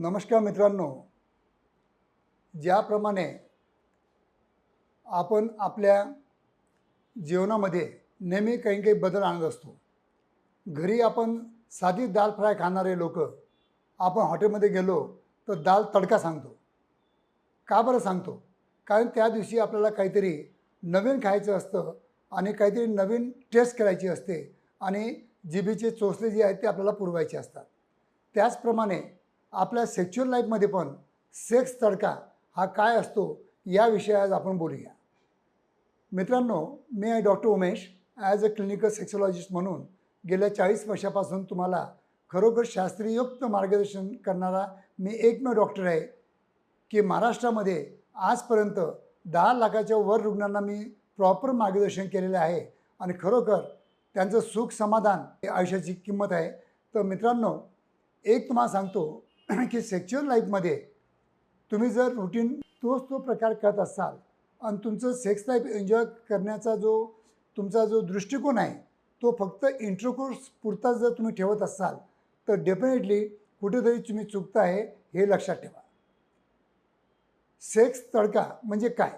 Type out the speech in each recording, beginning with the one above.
नमस्कार मित्रांनो. ज्याप्रमाणे आपण आपल्या जेवणामध्ये नेहमी काही काही बदल आणत असतो. घरी आपण साधी दाल फ्राय खाणारे लोक आपण हॉटेलमध्ये गेलो तर दाल तडका सांगतो. का बरं सांगतो? कारण त्या दिवशी आपल्याला काहीतरी नवीन खायचं असतं आणि काहीतरी नवीन टेस्ट करायची असते आणि जिभेचे चोचले जे आहेत ते आपल्याला पुरवायचे असतात. त्याचप्रमाणे आपल्या सेक्च्युअल लाईफमध्ये पण सेक्स तडका हा काय असतो याविषयी आज आपण बोलूया. मित्रांनो मी आहे doctor Umesh. As a clinical sexologist म्हणून गेल्या चाळीस वर्षापासून तुम्हाला खरोखर शास्त्रीयुक्त मार्गदर्शन करणारा मी एकमेव डॉक्टर आहे की महाराष्ट्रामध्ये आजपर्यंत दहा लाखाच्या वर रुग्णांना मी प्रॉपर मार्गदर्शन केलेलं आहे आणि खरोखर त्यांचं सुख समाधान हे आयुष्याची किंमत आहे. तर मित्रांनो एक तुम्हाला सांगतो की सेक्च्युअल लाईफमध्ये तुम्ही जर रुटीन तोच तो प्रकार करत असाल आणि तुमचं सेक्स लाईफ एन्जॉय करण्याचा जो तुमचा जो दृष्टिकोन आहे तो फक्त इंट्रोकोर्स पुरताच जर तुम्ही ठेवत असाल तर डेफिनेटली कुठेतरी तुम्ही चुकता आहे हे लक्षात ठेवा. सेक्स तडका म्हणजे काय?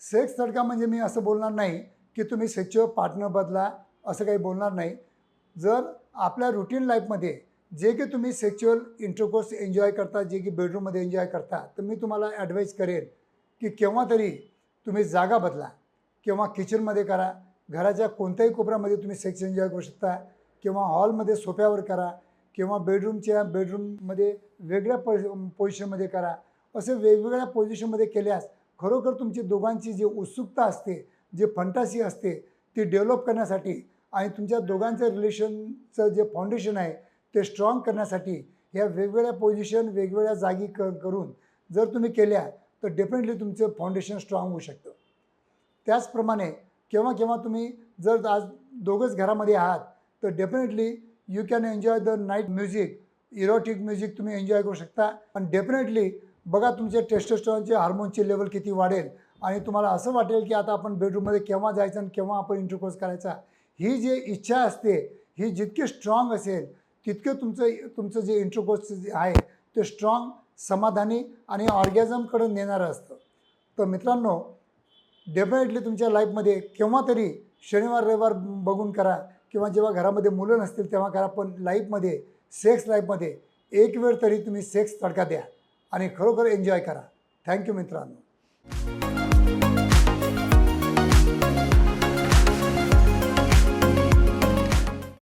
सेक्स तडका म्हणजे मी असं बोलणार नाही की तुम्ही सेक्च्युअल पार्टनर बदला असं काही बोलणार नाही. जर आपल्या रुटीन लाईफमध्ये जे की तुम्ही सेक्च्युअल इंटरकोर्स एन्जॉय करता जे की बेडरूममध्ये एन्जॉय करता तर मी तुम्हाला ॲडवाईस करेन की केव्हा तरी तुम्ही जागा बदला किंवा किचनमध्ये करा घराच्या कोणत्याही कोपऱ्यामध्ये तुम्ही सेक्स एन्जॉय करू शकता किंवा हॉलमध्ये सोफ्यावर करा किंवा बेडरूमच्या बेडरूममध्ये वेगळ्या पो पोझिशनमध्ये करा असे वेगवेगळ्या पोझिशनमध्ये केल्यास खरोखर तुमची दोघांची जी उत्सुकता असते जे फंटासी असते ती डेव्हलप करण्यासाठी आणि तुमच्या दोघांचं रिलेशनचं जे फाउंडेशन आहे ते स्ट्रॉंग करण्यासाठी ह्या वेगवेगळ्या पोझिशन वेगवेगळ्या जागी क करून जर तुम्ही केल्या तर डेफिनेटली तुमचं फाउंडेशन स्ट्रॉंग होऊ शकतं. त्याचप्रमाणे केव्हा केव्हा तुम्ही जर आज दोघंच घरामध्ये आहात तर definitely you can enjoy the night music erotic music तुम्ही एन्जॉय करू शकता. आणि डेफिनेटली बघा तुमचे टेस्टोस्टॉनचे हार्मोनचे लेवल किती वाढेल. आणि तुम्हाला असं वाटेल की आता आपण बेडरूममध्ये केव्हा जायचं आणि केव्हा आपण इंटरकोर्स करायचा. ही जी इच्छा असते ही जितकी स्ट्रॉंग असेल तितकं तुमचं तुमचं जे इंटरकोर्स जे आहे ते स्ट्रॉंग समाधानी आणि ऑर्गॅझमकडे नेणारं असतं. तर मित्रांनो डेफिनेटली तुमच्या लाईफमध्ये केव्हा तरी शनिवार रविवार बघून करा किंवा जेव्हा घरामध्ये मुलं नसतील तेव्हा करा पण लाईफमध्ये सेक्स लाईफमध्ये एक वेळ तरी तुम्ही सेक्स तडका द्या आणि खरोखर एन्जॉय करा. थँक्यू मित्रांनो.